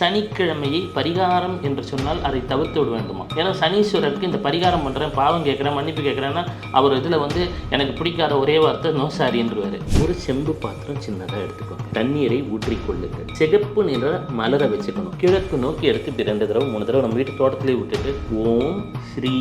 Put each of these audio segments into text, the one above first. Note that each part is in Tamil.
சனிக்கிழமையை பரிகாரம் என்று சொன்னால் அதை தவிர்த்து விட வேண்டுமா? ஏன்னா சனீஸ்வரருக்கு இந்த பரிகாரம் பண்ணுறேன் பாவம் கேட்குறேன் மன்னிப்பு கேட்குறேன்னா அவர் இதில் வந்து எனக்கு பிடிக்காத ஒரே வார்த்தை நோ சாரின்றவாரு ஒரு செம்பு பாத்திரம் சின்னதாக எடுத்துக்கணும் தண்ணீரை ஊற்றிக்கொள்ளுங்கள். சிகப்பு நிற மலரை வச்சுக்கணும். கிழக்கு நோக்கி எடுத்து இப்படி ரெண்டு தடவை மூணு தடவை நம்ம வீட்டு தோட்டத்திலே விட்டுட்டு ஓம் ஸ்ரீ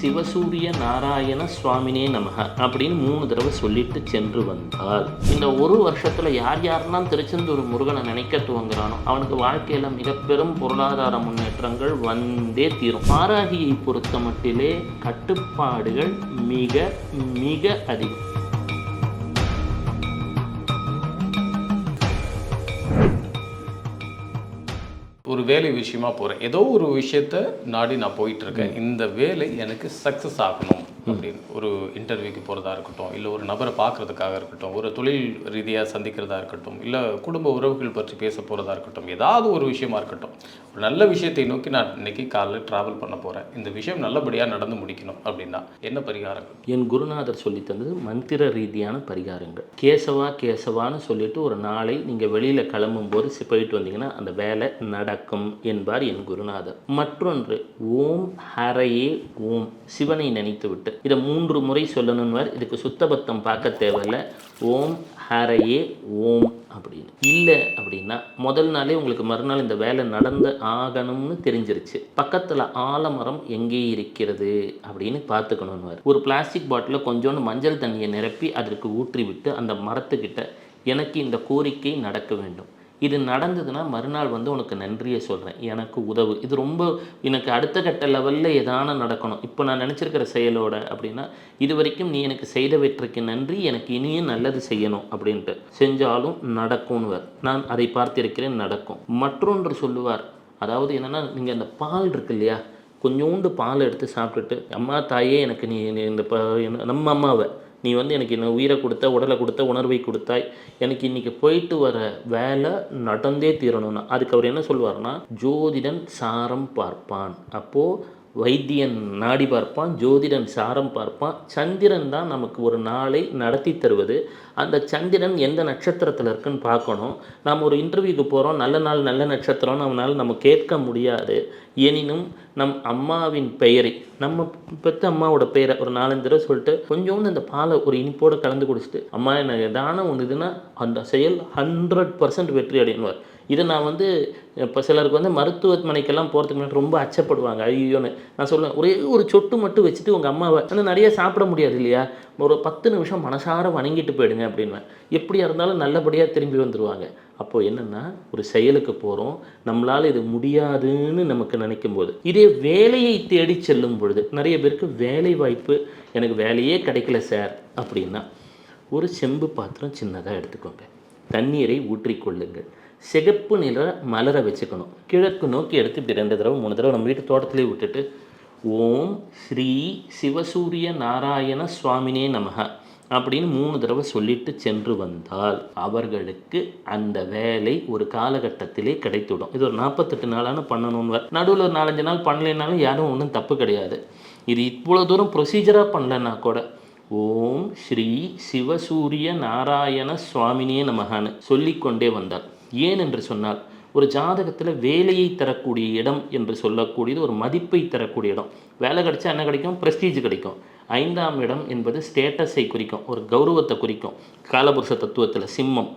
சிவசூரிய நாராயண சுவாமினே நமக அப்படின்னு மூணு தடவை சொல்லிட்டு சென்று வந்தால் இந்த ஒரு வருஷத்தில் யார் யாரெல்லாம் திருச்செந்தூர் முருகனை நினைக்க துவங்குறானோ அவனுக்கு வாழ்க்கையில் மிக பெரும் பொருளாதார முன்னேற்றங்கள் வந்தே தீரும். பாராகியை பொறுத்த மட்டிலே கட்டுப்பாடுகள் மிக மிக அதிகம். ஒரு வேலை விஷயமா போகிறேன் ஏதோ ஒரு விஷயத்த நாடி நான் போயிட்டு இருக்கேன். இந்த வேலை எனக்கு சக்ஸஸ் ஆகணும். அப்படின்னு. ஒரு இன்டர்வியூக்கு போகிறதா இருக்கட்டும் இல்லை ஒரு நபரை பார்க்கறதுக்காக இருக்கட்டும் ஒரு தொழில் ரீதியாக சந்திக்கிறதா இருக்கட்டும் இல்லை குடும்ப உறவுகள் பற்றி பேச போகிறதா இருக்கட்டும் ஏதாவது ஒரு விஷயமா இருக்கட்டும் ஒரு நல்ல விஷயத்தை நோக்கி நான் இன்றைக்கி காலைல ட்ராவல் பண்ண போகிறேன் இந்த விஷயம் நல்லபடியாக நடந்து முடிக்கணும் அப்படின்னா என்ன பரிகாரங்கள்? என் குருநாதர் சொல்லி தந்தது மந்திர ரீதியான பரிகாரங்கள். கேசவா கேசவான்னு சொல்லிட்டு ஒரு நாளை நீங்கள் வெளியில் கிளம்பும்போது போது போயிட்டு வந்தீங்கன்னா அந்த வேலை நடக்கும் என்பார் என் குருநாதர். மற்றொன்று ஓம் ஹரையே ஓம். சிவனை நினைத்து விட்டு இதை மூன்று முறை சொல்லணும்னு இதுக்கு சுத்தபத்தம் பார்க்க தேவையில்ல. ஓம் ஹரையே ஓம் அப்படின்னு. இல்லை அப்படின்னா முதல் நாளே உங்களுக்கு மறுநாள் இந்த வேலை நடந்து ஆகணும்னு தெரிஞ்சிருச்சு. பக்கத்தில் ஆலமரம் எங்கே இருக்கிறது அப்படின்னு பார்த்துக்கணும்னு ஒரு பிளாஸ்டிக் பாட்டிலில் கொஞ்சோண்டு மஞ்சள் தண்ணியை நிரப்பி அதற்கு ஊற்றி விட்டு அந்த மரத்துக்கிட்ட எனக்கு இந்த கோரிக்கை நடக்க வேண்டும். இது நடந்ததுன்னா மறுநாள் வந்து உனக்கு நன்றியை சொல்கிறேன் எனக்கு உதவு. இது ரொம்ப எனக்கு அடுத்த கட்ட லெவலில் எதான நடக்கணும். இப்போ நான் நினச்சிருக்கிற செயலோட அப்படின்னா இது வரைக்கும் நீ எனக்கு செய்த வெற்றிக்கு நன்றி எனக்கு இனியும் நல்லது செய்யணும் அப்படின்ட்டு. செஞ்சாலும் நடக்கும்னுவர். நான் அதை பார்த்திருக்கிறேன் நடக்கும். மற்றொன்று சொல்லுவார். அதாவது என்னென்னா நீங்கள் அந்த பால் இருக்கு இல்லையா? கொஞ்சோண்டு பால் எடுத்து சாப்பிட்டுட்டு அம்மா தாயே எனக்கு நீ இந்த ப நம்ம அம்மாவை நீ வந்து எனக்கு என்ன உயிரை கொடுத்த உடலை கொடுத்த உணர்வை கொடுத்தாய். எனக்கு இன்றைக்கி போயிட்டு வர வேலை நடந்தே தீரணும்னா. அதுக்கு அவர் என்ன சொல்லுவார்னா ஜோதிடன் சாரம் பார்ப்பான். அப்போது வைத்தியன் நாடி பார்ப்பான் ஜோதிடன் சாரம் பார்ப்பான். சந்திரன் தான் நமக்கு ஒரு நாளை நடத்தி தருவது. அந்த சந்திரன் எந்த நட்சத்திரத்தில் இருக்குன்னு பார்க்கணும். நாம் ஒரு இன்டர்வியூக்கு போகிறோம் நல்ல நாள் நல்ல நட்சத்திரம்னு அவனால் நம்ம கேட்க முடியாது. எனினும் நம் அம்மாவின் பெயரை நம்ம பெற்ற அம்மாவோட பெயரை ஒரு நாலஞ்சு தடவை சொல்லிட்டு கொஞ்சோண்டு அந்த பாலை ஒரு இனிப்போடு கலந்து குடிச்சிட்டு அம்மா எனக்கு தானம் ஒன்று இதுன்னா அந்த செயல் ஹண்ட்ரட் பர்சன்ட் வெற்றி அடைவார் இதை நான் வந்து இப்போ சிலருக்கு வந்து மருத்துவமனைக்கெல்லாம் போகிறதுக்கு முன்னாடி ரொம்ப அச்சப்படுவாங்க. ஐயோன்னு. நான் சொல்லுவேன் ஒரே ஒரு சொட்டு மட்டும் வச்சுட்டு உங்கள் அம்மாவை ஆனால் நிறைய சாப்பிட முடியாது இல்லையா? ஒரு பத்து நிமிஷம் மனசார வணங்கிட்டு போயிடுங்க அப்படின்வேன். எப்படியா இருந்தாலும் நல்லபடியாக திரும்பி வந்துடுவாங்க அப்போது என்னென்னா ஒரு செயலுக்கு போகிறோம் நம்மளால் இது முடியாதுன்னு நமக்கு நினைக்கும் போது இதே வேலையை தேடி செல்லும் பொழுது நிறைய பேருக்கு வேலை வாய்ப்பு எனக்கு வேலையே கிடைக்கல சார் அப்படின்னா ஒரு செம்பு பாத்திரம் சின்னதாக எடுத்துக்கோங்க. தண்ணீரை ஊற்றிக்கொள்ளுங்கள் சிகப்பு நிற மலர வச்சுக்கணும். கிழக்கு நோக்கி எடுத்து இப்படி ரெண்டு தடவை மூணு தடவை நம்ம வீட்டு தோட்டத்திலே விட்டுட்டு ஓம் ஸ்ரீ சிவசூரிய நாராயண சுவாமினே நமக அப்படின்னு மூணு தடவை சொல்லிட்டு சென்று வந்தால் அவர்களுக்கு அந்த வேலை ஒரு காலகட்டத்திலே கிடைத்துடும் இது ஒரு நாற்பத்தெட்டு நாளான பண்ணணும்னு நடுவில் ஒரு நாலஞ்சு நாள் பண்ணலைனாலும் யாரும் ஒன்றும் தப்பு கிடையாது. இது இவ்வளோ தூரம் ப்ரொசீஜராக பண்ணலன்னா கூட ஓம் ஸ்ரீ சிவசூரிய நாராயண சுவாமினே நமகான்னு சொல்லிக்கொண்டே வந்தார். ஏன் என்று சொன்னால் ஒரு ஜாதகத்தில் வேலையை தரக்கூடிய இடம் என்று சொல்லக்கூடியது ஒரு மதிப்பை தரக்கூடிய இடம். வேலை கிடைச்சா என்ன கிடைக்கும்? ப்ரெஸ்டீஜ் கிடைக்கும். ஐந்தாம் இடம் என்பது ஸ்டேட்டஸை குறிக்கும் ஒரு கௌரவத்தை குறிக்கும். காலபுருஷ தத்துவத்தில் சிம்மம்.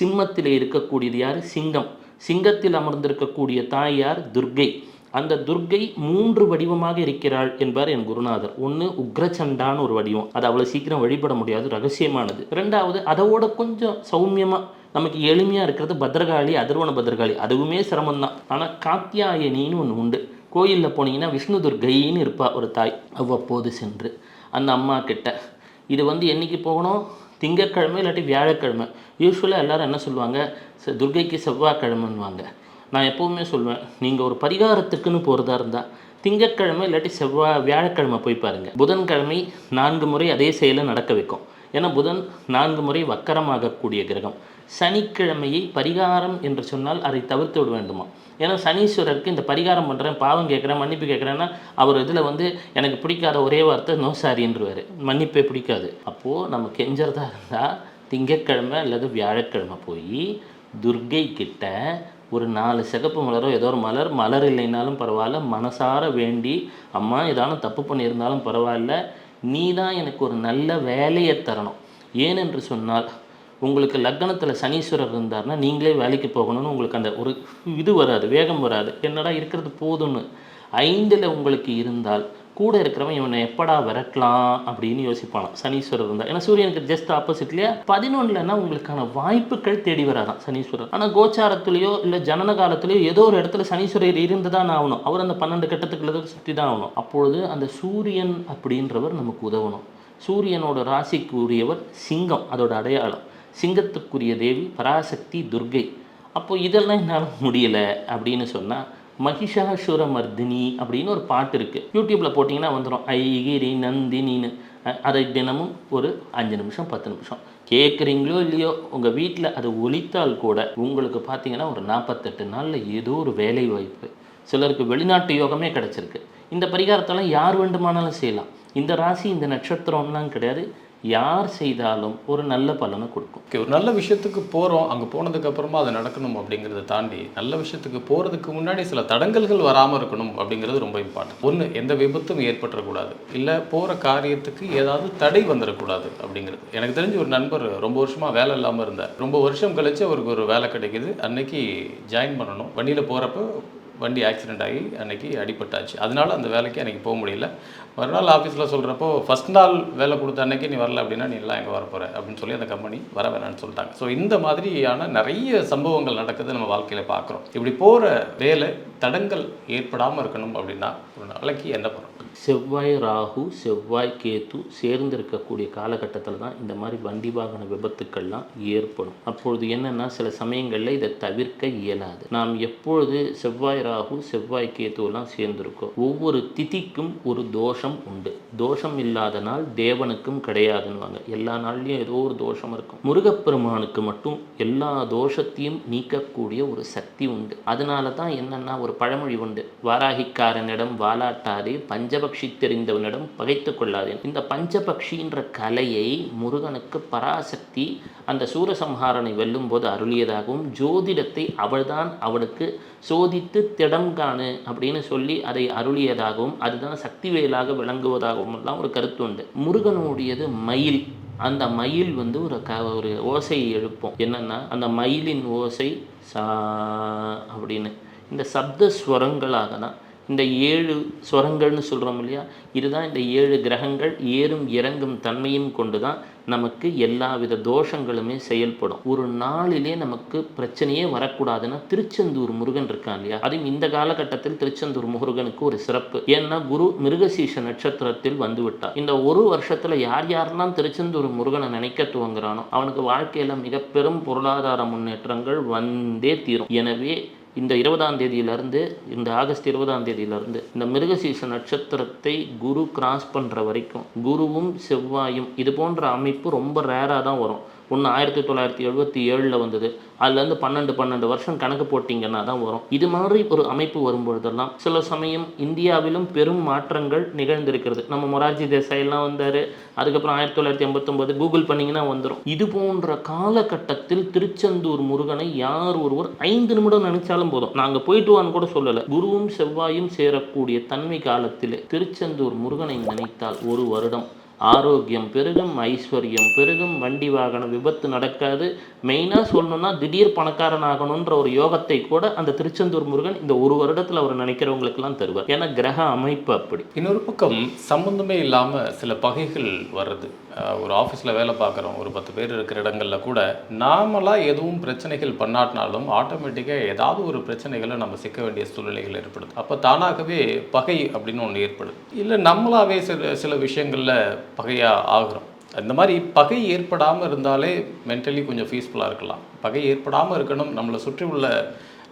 சிம்மத்தில் இருக்கக்கூடியது யார்? சிங்கம். சிங்கத்தில் அமர்ந்திருக்கக்கூடிய தாய் யார்? துர்கை அந்த துர்கை மூன்று வடிவமாக இருக்கிறாள் என்பார் என் குருநாதர். ஒன்று உக்ரச்சண்டான்னு ஒரு வடிவம். அது அவ்வளோ சீக்கிரம் வழிபட முடியாது ரகசியமானது. ரெண்டாவது அதோட கொஞ்சம் சௌமியமாக நமக்கு எளிமையாக இருக்கிறது பத்ரகாளி அதர்வன பத்ரகாளி. அதுவுமே சிரமம்தான். ஆனால் காத்தியாயனின்னு ஒன்று உண்டு. கோயிலில் போனீங்கன்னா விஷ்ணு துர்கைன்னு இருப்பா ஒரு தாய். அவ்வப்போது சென்று அந்த அம்மா கிட்ட இது வந்து என்னைக்கு போகணும்? திங்கட்கிழமை இல்லாட்டி வியாழக்கிழமை? யூஸ்வலாக எல்லாரும் என்ன சொல்லுவாங்க துர்கைக்கு செவ்வாய்க்கிழமைன்னுவாங்க. நான் எப்போவுமே சொல்லுவேன் நீங்கள் ஒரு பரிகாரத்துக்குன்னு போகிறதா இருந்தால் திங்கட்கிழமை இல்லாட்டி செவ்வாய் வியாழக்கிழமை போய் பாருங்கள் புதன்கிழமை நான்கு முறை அதே செயலை நடக்க வைக்கும். ஏன்னா புதன் நான்கு முறை வக்கரமாகக்கூடிய கிரகம். சனிக்கிழமையை பரிகாரம் என்று சொன்னால் அதை தவிர்த்து விட வேண்டுமா? ஏன்னா சனீஸ்வரருக்கு இந்த பரிகாரம் பண்ணுறேன் பாவம் கேட்குறேன் மன்னிப்பு கேட்குறேன்னா அவர் இதில் வந்து எனக்கு பிடிக்காத ஒரே வார்த்தை நோ சாரின்றவார் மன்னிப்பே பிடிக்காது. அப்போது நம்ம கெஞ்சறதா இருந்தால் திங்கட்கிழமை அல்லது வியாழக்கிழமை போய் துர்கை கிட்ட ஒரு நாலு சிகப்பு மலரோ ஏதோ ஒரு மலர் மலர் இல்லைனாலும் பரவாயில்ல மனசார வேண்டி அம்மா ஏதானும் தப்பு பண்ணியிருந்தாலும் பரவாயில்ல நீ தான் எனக்கு ஒரு நல்ல வேலையை தரணும். ஏனென்று சொன்னால் உங்களுக்கு லக்னத்தில் சனீஸ்வரர் இருந்தார்னா நீங்களே வேலைக்கு போகணும்னு உங்களுக்கு அந்த ஒரு இது வராது வேகம் வராது. என்னடா இருக்கிறது போதும்னு. ஐந்தில் உங்களுக்கு இருந்தால் கூட இருக்கிறவன் இவனை எப்படா விரட்டலாம் அப்படின்னு யோசிப்பானாம். சனீஸ்வரர் இருந்தால் ஏன்னா சூரியனுக்கு ஜஸ்ட் ஆப்போசிட்லேயே பதினொன்றுலன்னா உங்களுக்கான வாய்ப்புகள் தேடி வராதான் சனீஸ்வரர். ஆனால் கோச்சாரத்துலேயோ இல்லை ஜனன காலத்துலேயோ ஏதோ ஒரு இடத்துல சனீஸ்வரர் இருந்து தான் ஆகணும். அவர் அந்த பன்னெண்டு கட்டத்துக்குள்ள சுற்றி தான் ஆகணும் அப்பொழுது அந்த சூரியன் அப்படின்றவர் நமக்கு உதவணும். சூரியனோட ராசிக்கு உரியவர் சிங்கம் அதோட அடையாளம். சிங்கத்துக்குரிய தேவி பராசக்தி துர்கை. அப்போது இதெல்லாம் என்னால் முடியல அப்படின்னு சொன்னால் மகிஷாசுர மர்தினி அப்படின்னு ஒரு பாட்டு இருக்குது யூடியூப்பில் போட்டிங்கன்னா வந்துடும் ஐகிரி நந்தினின்னு. அதை தினமும் ஒரு அஞ்சு நிமிஷம் பத்து நிமிஷம். கேட்குறீங்களோ இல்லையோ உங்கள் வீட்டில் அது ஒழித்தால் கூட உங்களுக்கு பார்த்தீங்கன்னா ஒரு நாற்பத்தெட்டு நாளில் ஏதோ ஒரு வேலை வாய்ப்பு. சிலருக்கு வெளிநாட்டு யோகமே கிடச்சிருக்கு. இந்த பரிகாரத்தெல்லாம் யார் வேண்டுமானாலும் செய்யலாம். இந்த ராசி இந்த நட்சத்திரம்லாம் கிடையாது. யார் செய்தாலும் ஒரு நல்ல பலனை கொடுக்கும். ஓகே ஒரு நல்ல விஷயத்துக்கு போகிறோம் அங்கே போனதுக்கப்புறமா அது நடக்கணும் அப்படிங்கிறத தாண்டி நல்ல விஷயத்துக்கு போகிறதுக்கு முன்னாடி சில தடங்கல்கள் வராமல் இருக்கணும் அப்படிங்கிறது ரொம்ப இம்பார்ட்டன்ட் ஒன்று எந்த விபத்தும் ஏற்பட்டுறக்கூடாது. இல்லை போகிற காரியத்துக்கு ஏதாவது தடை வந்துடக்கூடாது அப்படிங்கிறது. எனக்கு தெரிஞ்ச ஒரு நண்பர் ரொம்ப வருஷமாக வேலை இல்லாமல் இருந்தார். ரொம்ப வருஷம் கழிச்சு அவருக்கு ஒரு வேலை கிடைக்குது. அன்னைக்கு ஜாயின் பண்ணணும். வண்டியில் போகிறப்ப வண்டி ஆக்சிடென்ட் ஆகி அன்னைக்கு அடிபட்டாச்சு. அதனால் அந்த வேலைக்கு அன்றைக்கி போக முடியல. மறுநாள் ஆஃபீஸில் சொல்கிறப்போ ஃபஸ்ட் நாள் வேலை கொடுத்த அன்னைக்கு நீ வரல அப்படின்னா நீ எல்லாம் எங்கே வர போகிற அப்படின்னு சொல்லி அந்த கம்பெனி வர வேணாம்னு சொல்லிட்டாங்க. ஸோ இந்த மாதிரியான நிறைய சம்பவங்கள் நடக்குது நம்ம வாழ்க்கையில் பார்க்குறோம். இப்படி போகிற வேலை தடங்கள் ஏற்படாமல் இருக்கணும் அப்படின்னா ஒரு நாளைக்கு என்ன பண்ணணும் செவ்வாய் ராகு செவ்வாய் கேத்து சேர்ந்து இருக்கக்கூடிய காலகட்டத்தில் தான் இந்த மாதிரி வண்டி வாகன விபத்துக்கள்லாம் ஏற்படும். அப்பொழுது என்னென்னா சில சமயங்களில் இதை தவிர்க்க இயலாது. நாம் எப்பொழுது செவ்வாய் ராகு செவ்வாய் கேத்துவெல்லாம் சேர்ந்திருக்கோம் ஒவ்வொரு திதிக்கும் ஒரு தோஷம் உண்டு. தோஷம் இல்லாத நாள் தேவனுக்கும் கிடையாதுன்னுவாங்க. எல்லா நாள்லையும் ஏதோ ஒரு தோஷம் இருக்கும். முருகப்பெருமானுக்கு மட்டும் எல்லா தோஷத்தையும் நீக்கக்கூடிய ஒரு சக்தி உண்டு. அதனால தான் என்னென்னா ஒரு பழமொழி உண்டு. வாராகிக்காரனிடம் வாலாட்டாதே பஞ்சபக்ஷி தெரிந்தவனிடம் பகைத்து கொள்ளாதே இந்த பஞ்சபக்ஷின்ற கலையை முருகனுக்கு பராசக்தி அந்த சூரசம்ஹாரனை வெல்லும் போது அருளியதாகவும் ஜோதிடத்தை அவள்தான் அவளுக்கு சோதித்து திடம் காணு அப்படின்னு சொல்லி அதை அருளியதாகவும் அதுதான் சக்தி வேலாக விளங்குவதாகவும் எல்லாம் ஒரு கருத்து உண்டு. முருகனுடையது மயில். அந்த மயில் வந்து ஒரு க ஒரு ஓசையை எழுப்போம். என்னன்னா அந்த மயிலின் ஓசை சா அப்படின்னு. இந்த சப்த ஸ்வரங்களாக தான் இந்த ஏழு ஸ்வரங்கள்னு சொல்கிறோம் இல்லையா? இதுதான் இந்த ஏழு கிரகங்கள் ஏறும் இறங்கும் தன்மையும் கொண்டு தான் நமக்கு எல்லா வித தோஷங்களுமே செயல்படும். ஒரு நாளிலே நமக்கு பிரச்சனையே வரக்கூடாதுன்னா திருச்செந்தூர் முருகன் இருக்கான் இல்லையா? அதுவும் இந்த காலகட்டத்தில் திருச்செந்தூர் முருகனுக்கு ஒரு சிறப்பு. ஏன்னா குரு மிருகசீஷ நட்சத்திரத்தில் வந்துவிட்டார் இந்த ஒரு வருஷத்துல யார் யாரெல்லாம் திருச்செந்தூர் முருகனை நினைக்க துவங்குறானோ அவனுக்கு வாழ்க்கையில மிக பெரும் பொருளாதார முன்னேற்றங்கள் வந்தே தீரும். எனவே இந்த இருபதாம் தேதியிலேருந்து இந்த ஆகஸ்ட் இருபதாம் தேதியிலேருந்து இந்த மிருகசீச நட்சத்திரத்தை குரு கிராஸ் பண்ணுற வரைக்கும் குருவும் செவ்வாயும் இது போன்ற அமைப்பு ரொம்ப ரேராக தான் வரும். ஒன்று ஆயிரத்தி தொள்ளாயிரத்தி எழுபத்தி ஏழில் வந்தது. அதுலேருந்து பன்னெண்டு பன்னெண்டு வருஷம் கணக்கு போட்டிங்கன்னா தான் வரும். இது மாதிரி ஒரு அமைப்பு வரும்பொழுதெல்லாம் சில சமயம் இந்தியாவிலும் பெரும் மாற்றங்கள் நிகழ்ந்திருக்கிறது. நம்ம மொரார்ஜி தேசாயெல்லாம் வந்தார். அதுக்கப்புறம் ஆயிரத்தி தொள்ளாயிரத்தி எண்பத்தொம்பது கூகுள் பண்ணிங்கன்னா வந்துடும் இது போன்ற காலகட்டத்தில் திருச்செந்தூர் முருகனை யார் ஒருவர் ஐந்து நிமிடம் நினைச்சாலும் போதும். நாங்கள் போயிட்டு வான்னு கூட சொல்லலை. குருவும் செவ்வாயும் சேரக்கூடிய தன்மை காலத்தில் திருச்செந்தூர் முருகனை நினைத்தால் ஒரு வருடம். ஆரோக்கியம் பெருகும் ஐஸ்வர்யம் பெருகும் வண்டி வாகன விபத்து நடக்காது. மெயினாக சொல்லணும்னா திடீர் பணக்காரன் ஆகணுன்ற ஒரு யோகத்தை கூட அந்த திருச்செந்தூர் முருகன் இந்த ஒரு வருடத்தில் அவர் நினைக்கிறவங்களுக்கெல்லாம் தருவார். ஏன்னா கிரக அமைப்பு அப்படி. இன்னொரு பக்கம் சம்மந்தமே இல்லாமல் சில பகைகள் வர்றது. ஒரு ஆஃபீஸில் வேலை பார்க்குறோம் ஒரு பத்து பேர் இருக்கிற இடங்களில் கூட நாமளாக எதுவும் பிரச்சனைகள் பண்ணாட்டினாலும் ஆட்டோமேட்டிக்காக ஏதாவது ஒரு பிரச்சனைகளை நம்ம சிக்க வேண்டிய சூழ்நிலைகள் ஏற்படுது. அப்போ தானாகவே பகை அப்படின்னு ஒன்று ஏற்படுது. இல்லை நம்மளாவே சில சில விஷயங்களில் பகையாக ஆகிறோம். இந்த மாதிரி பகை ஏற்படாமல் இருந்தாலே மென்டலி கொஞ்சம் பீஸ்ஃபுல்லாக இருக்கலாம். பகை ஏற்படாமல் இருக்கணும். நம்மளை சுற்றி உள்ள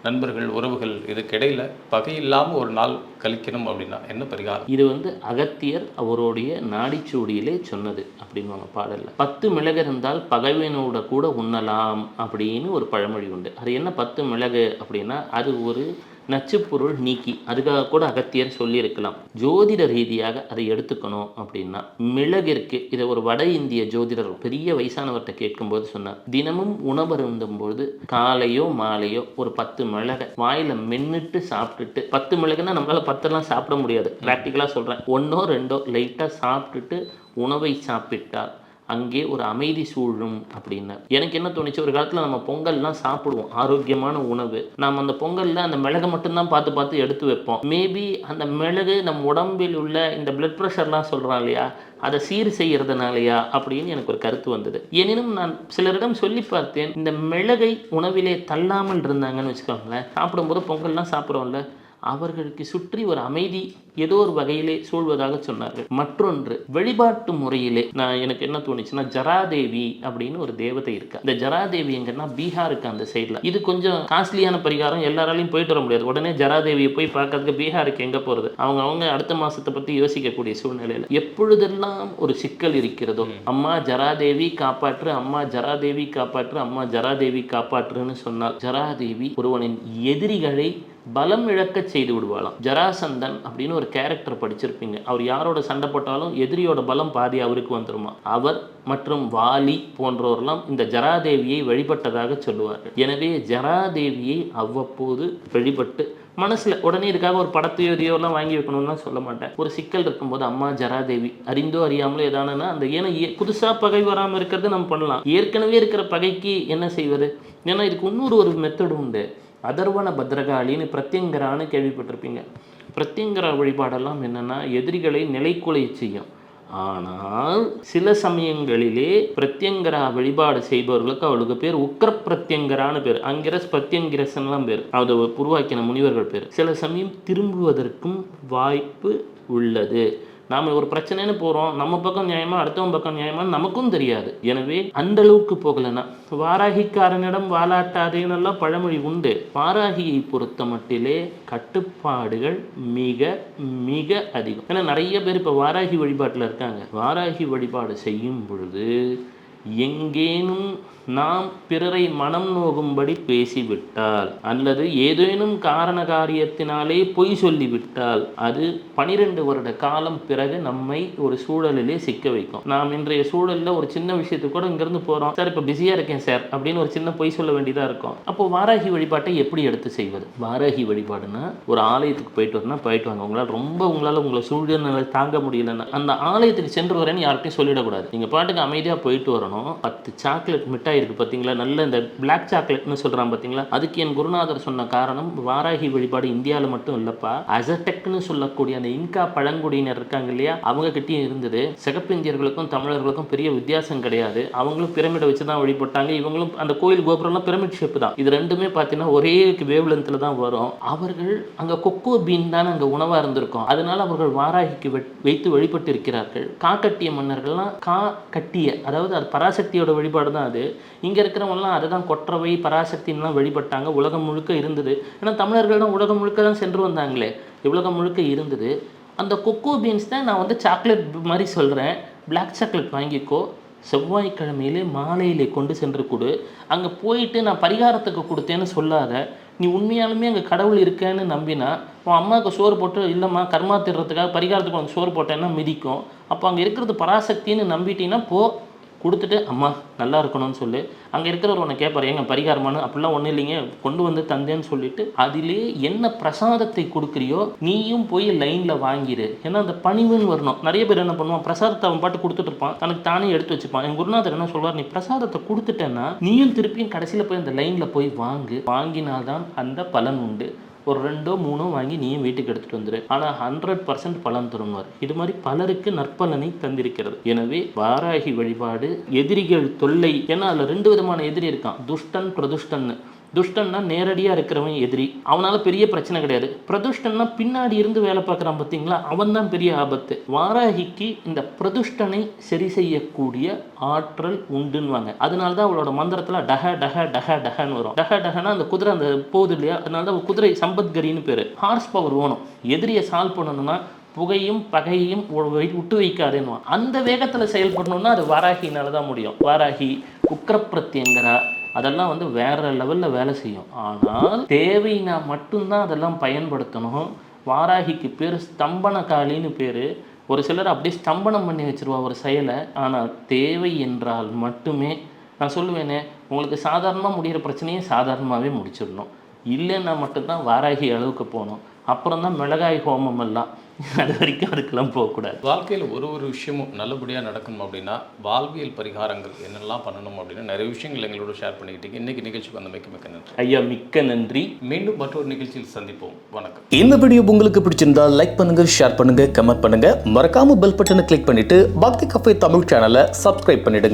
நண்பர்கள் உறவுகள் இதுக்கிடையில் பகை இல்லாமல் ஒரு நாள் கழிக்கணும் அப்படின்னா என்ன பரிகாரம்? இது வந்து அகத்தியர் அவருடைய நாடிச்சூடியிலே சொன்னது அப்படின்வாங்க பாடல்ல. பத்து மிளகு இருந்தால் பகைவனோட கூட உண்ணலாம் அப்படின்னு ஒரு பழமொழி உண்டு. அது என்ன பத்து மிளகு அப்படின்னா அது ஒரு நச்சுப்பொருள் நீக்கி அதுக்காக கூட அகத்தியர் சொல்லியிருக்கலாம். ஜோதிட ரீதியாக அதை எடுத்துக்கணும் அப்படின்னா மிளகிற்கு இதை ஒரு வட இந்திய ஜோதிடர் பெரிய வயசானவர்கிட்ட கேட்கும்போது சொன்னார். தினமும் உணவருந்தும் பொழுது காலையோ மாலையோ ஒரு பத்து மிளகை வாயில மென்னுட்டு சாப்பிட்டுட்டு பத்து மிளகுன்னா நம்மளால பத்தெல்லாம் சாப்பிட முடியாது. ப்ராக்டிக்கலாக சொல்கிறேன் ஒன்றோ ரெண்டோ லைட்டாக சாப்பிட்டுட்டு உணவை சாப்பிட்டால் அங்கே ஒரு அமைதி சூழும் அப்படின்னார் எனக்கு என்ன தோணுச்சு? ஒரு காலத்தில் நம்ம பொங்கல்லாம் சாப்பிடுவோம். ஆரோக்கியமான உணவு. நாம் அந்த பொங்கலில் அந்த மிளகை மட்டும்தான் பார்த்து பார்த்து எடுத்து வைப்போம். மேபி அந்த மிளகு நம் உடம்பில் உள்ள இந்த பிளட் ப்ரெஷர்லாம் சொல்கிறான் இல்லையா? அதை சீர் செய்யறதுனாலயா? அப்படின்னு எனக்கு ஒரு கருத்து வந்தது. எனினும் நான் சிலரிடம் சொல்லி பார்த்தேன் இந்த மிளகை உணவிலே தள்ளாமல் இருந்தாங்கன்னு வச்சுக்கோங்களேன். சாப்பிடும்போது பொங்கல்லாம் சாப்பிட்றோம்ல. அவர்களுக்கு சுற்றி ஒரு அமைதி ஏதோ ஒரு வகையிலே சூழ்வதாக சொன்னார்கள். மற்றொன்று வழிபாட்டு முறையிலே நான் எனக்கு என்ன தோணுச்சுன்னா ஜராதேவி அப்படின்னு ஒரு தேவதை இருக்கா? இந்த ஜராதேவி எங்கன்னா பீகாருக்கு அந்த சைடில் இது கொஞ்சம் காஸ்ட்லியான பரிகாரம் எல்லாராலையும் போயிட்டு வர முடியாது. உடனே ஜராதேவியை போய் பார்க்கறதுக்கு பீகாருக்கு எங்கே போகிறது அவங்க அவங்க அடுத்த மாசத்தை பற்றி யோசிக்கக்கூடிய சூழ்நிலையில். எப்பொழுதெல்லாம் ஒரு சிக்கல் இருக்கிறதோ அம்மா ஜராதேவி காப்பாற்று அம்மா ஜராதேவி காப்பாற்று அம்மா ஜராதேவி காப்பாற்றுன்னு சொன்னால் ஜராதேவி ஒருவனின் எதிரிகளை பலம் இழக்க செய்து விடுவாளாம். ஜராசந்தன் அப்படின்னு ஒரு கேரக்டர் படிச்சிருப்பீங்க. அவர் யாரோட சண்டை போட்டாலும் எதிரியோட பலம் பாதி அவருக்கு வந்துருமா? அவர் மற்றும் வாலி போன்றோரெல்லாம் இந்த ஜராதேவியை வழிபட்டதாக சொல்லுவார்கள். எனவே ஜராதேவியை அவ்வப்போது வழிபட்டு மனசில் உடனே இதுக்காக ஒரு படத்தையோ இதையோ வாங்கி வைக்கணும்லாம் சொல்ல மாட்டேன். ஒரு சிக்கல் இருக்கும்போது அம்மா ஜராதேவி அறிந்தோ அறியாமலோ ஏதானா அந்த ஏன்னா புதுசாக பகை வராமல் இருக்கிறது நம்ம பண்ணலாம். ஏற்கனவே இருக்கிற பகைக்கு என்ன செய்வது? ஏன்னா இதுக்கு இன்னொரு ஒரு மெத்தடு உண்டு. அதர்வன பத்ரகாளின்னு பிரத்யங்கரான்னு கேள்விப்பட்டிருப்பீங்க. பிரத்யங்கரா வழிபாடெல்லாம் என்னென்னா எதிரிகளை நிலைக்குலை செய்யும். ஆனால் சில சமயங்களிலே பிரத்யங்கரா வழிபாடு செய்பவர்களுக்கு அவளுக்கு பேர் உக்கர பிரத்யங்கரான்னு பேர். அங்கிரஸ் பிரத்யங்கிரசன்லாம் பேர். அதை உருவாக்கின முனிவர்கள் பேர். சில சமயம் திரும்புவதற்கும் வாய்ப்பு உள்ளது. நாம் ஒரு பிரச்சனைன்னு போகிறோம் நம்ம பக்கம் நியாயமா அடுத்தவன் பக்கம் நியாயமான்னு நமக்கும் தெரியாது. எனவே அந்த அளவுக்கு போகலைன்னா வாராகிக்காரனிடம் வாலாட்டாதேன்னு எல்லாம் பழமொழி உண்டு. வாராகியை பொறுத்த மட்டிலே கட்டுப்பாடுகள் மிக மிக அதிகம். ஏன்னா நிறைய பேர் இப்போ வாராகி வழிபாட்டில் இருக்காங்க. வாராகி வழிபாடு செய்யும் பொழுது எங்கேனும் நாம் பிறரை மனம் நோகும்படி பேசிவிட்டால் அல்லது ஏதேனும் காரண காரியத்தினாலே பொய் சொல்லிவிட்டால் அது பனிரெண்டு வருட காலம் பிறகு நம்மை ஒரு சூழலிலே சிக்க வைக்கும். நாம் இன்றைய சூழலில் ஒரு சின்ன விஷயத்துக்கு கூட இங்கேருந்து போகிறோம் சார் இப்போ பிஸியாக இருக்கேன் சார் அப்படின்னு ஒரு சின்ன பொய் சொல்ல வேண்டியதாக இருக்கும். அப்போ வாராகி வழிபாட்டை எப்படி எடுத்து செய்வது? வாராகி வழிபாடுனா ஒரு ஆலயத்துக்கு போயிட்டு வரணும் போயிட்டு வாங்க. உங்களால் ரொம்ப உங்களால் உங்களை சூழ்நிலை தாங்க முடியலன்னா. அந்த ஆலயத்துக்கு சென்று வரேன்னு யார்கிட்டையும் சொல்லிடக்கூடாது. நீங்கள் பாட்டுக்கு அமைதியாக போயிட்டு வரணும். பத்து சாக்லேட் மிட்டாய் இருக்குது பார்த்தீங்களா நல்ல இந்த பிளாக் சாக்லேட்னு சொல்கிறான் பார்த்தீங்களா அதுக்கு என் குருநாதர் சொன்ன காரணம் வாராகி வழிபாடு இந்தியாவில் மட்டும் இல்லைப்பா. அசடெக்னு சொல்லக்கூடிய அந்த இன்கா பழங்குடியினர் இருக்காங்க இல்லையா? அவங்க கிட்டேயும் இருந்தது. சிகப்பிந்தியர்களுக்கும் தமிழர்களுக்கும் பெரிய வித்தியாசம் கிடையாது. அவங்களும் பிரமிடை வச்சு தான் வழிபட்டாங்க. இவங்களும் அந்த கோயில் கோபுரம்லாம் பிரமிட் ஷேப் தான். இது ரெண்டுமே பார்த்தீங்கன்னா ஒரே வேவ் லென்த்தில் தான் வரும். அவர்கள் அங்கே கொக்கோ பீன் தான் அங்கே உணவாக இருந்திருக்கும். அதனால அவர்கள் வாராகிக்கு வைத்து வழிபட்டு இருக்கிறார்கள் காக்கட்டிய மன்னர்கள்லாம் கா கட்டிய அதாவது அது பராசக்தியோட வழிபாடு தான் அது. இங்கே இருக்கிறவங்கலாம் அதை தான் கொற்றவை பராசக்தின்லாம் வழிபட்டாங்க. உலகம் முழுக்க இருந்தது. ஏன்னா தமிழர்கள்லாம் உலகம் முழுக்க தான் சென்று வந்தாங்களே. உலகம் முழுக்க இருந்தது. அந்த கொக்கோ பீன்ஸ் தான் நான் வந்து சாக்லேட் மாதிரி சொல்கிறேன் பிளாக் சாக்லேட் வாங்கிக்கோ. செவ்வாய்க்கிழமையிலே மாலையிலே கொண்டு சென்று கொடு. அங்கே போயிட்டு நான் பரிகாரத்துக்கு கொடுத்தேன்னு சொல்லாத. நீ உண்மையாலுமே அங்கே கடவுள் இருக்கேன்னு நம்பினா உன் அம்மாவுக்கு சோறு போட்டு இல்லைம்மா கர்மா திடுறதுக்காக பரிகாரத்துக்கு உனக்கு சோறு போட்டேன்னா மிதிக்கும். அப்போ அங்கே இருக்கிறது பராசக்தின்னு நம்பிட்டீங்கன்னா போ. கொடுத்துட்டு அம்மா நல்லா இருக்கணும்னு சொல்லு. அங்கே இருக்கிறவர் உன்னை கேட்பார் ஏங்க பரிகாரமானு? அப்படிலாம் ஒன்றும் இல்லைங்க. கொண்டு வந்து தந்தேன்னு சொல்லிட்டு அதிலே என்ன பிரசாதத்தை கொடுக்குறியோ நீயும் போய் லைனில் வாங்கிடு ஏன்னா அந்த பணிவுன்னு வரணும். நிறைய பேர் என்ன பண்ணுவான் பிரசாதத்தை அவன் பாட்டு கொடுத்துட்டு இருப்பான். தனக்கு தானே எடுத்து வச்சுப்பான். என் குருநாதர் என்ன சொல்வார் நீ பிரசாதத்தை கொடுத்துட்டேன்னா நீயும் திருப்பியும் கடைசியில் போய் அந்த லைனில் போய் வாங்கு. வாங்கினால்தான் அந்த பலன் உண்டு. ஒரு ரெண்டோ மூணோ வாங்கி நீயும் வீட்டுக்கு எடுத்துட்டு வந்துரு. ஆனால் ஹண்ட்ரட் பர்சன்ட் பலன் தரும்வார் இது மாதிரி பலருக்கு நற்பலனை தந்திருக்கிறது. எனவே வாராகி வழிபாடு எதிரிகள் தொல்லை ஏன்னா அதில் ரெண்டு விதமான எதிரி இருக்கான். துஷ்டன் பிரதுஷ்டன்னு. துஷ்டன்னா நேரடியாக இருக்கிறவன் எதிரி. அவனால் பெரிய பிரச்சனை கிடையாது. பிரதுஷ்டன்னா பின்னாடி இருந்து வேலை பார்க்குறான் பார்த்தீங்களா அவன் தான் பெரிய ஆபத்து. வாராகிக்கு இந்த பிரதுஷ்டனை சரி செய்யக்கூடிய ஆற்றல் உண்டுன்னுவாங்க. அதனால தான் அவளோட மந்திரத்தில் டஹ டஹ டஹ டஹன்னு வரும். டஹ டஹனா அந்த குதிரை அந்த போகுது இல்லையா? அதனால தான் குதிரை சம்பத்கரின்னு பேர். ஹார்ஸ் பவர் வேணும். எதிரியை சால்வ் பண்ணணும்னா புகையும் பகையும் விட்டு வைக்காதேன்னு அந்த வேகத்தில் செயல்படணும்னா அது வாராகினால தான் முடியும். வாராகி உக்கிரப்பிரத்யங்கரா அதெல்லாம் வந்து வேற லெவலில் வேலை செய்யும். ஆனால் தேவைனா மட்டும்தான் அதெல்லாம் பயன்படுத்தணும். வாராகிக்கு பேர் ஸ்தம்பனக்காளின்னு பேர். ஒரு சிலர் அப்படியே ஸ்தம்பனம் பண்ணி வச்சுருவா ஒரு செயலை. ஆனால் தேவை என்றால் மட்டுமே நான் சொல்லுவேனே உங்களுக்கு சாதாரணமாக முடிகிற பிரச்சனையை சாதாரணமாகவே முடிச்சிடணும். இல்லைன்னா மட்டும்தான் வாராகி அளவுக்கு போகணும். அப்புறம் தான் மிளகாய் ஹோமம் எல்லாம். அது வரைக்கும் அதுக்கெல்லாம் போகக்கூடாது. வாழ்க்கையில் ஒரு ஒரு விஷயமும் நல்லபடியாக நடக்கணும் அப்படின்னா வாழ்வியல் பரிகாரங்கள் என்னெல்லாம் பண்ணணும் அப்படின்னு நிறைய விஷயங்கள் எங்களோட ஷேர் பண்ணிக்கிட்டீங்க. இன்னைக்கு நிகழ்ச்சிக்கு வந்த மிக்க மிக்க நன்றி. ஐயா மிக்க நன்றி. மீண்டும் மற்றொரு நிகழ்ச்சியில் சந்திப்போம். வணக்கம். இந்த வீடியோ உங்களுக்கு பிடிச்சிருந்தா லைக் பண்ணுங்க ஷேர் பண்ணுங்க கமெண்ட் பண்ணுங்க. மறக்காம பெல் பட்டனை கிளிக் பண்ணிட்டு பக்தி கஃபே தமிழ் சேனலை சப்ஸ்கிரைப் பண்ணிடுங்க.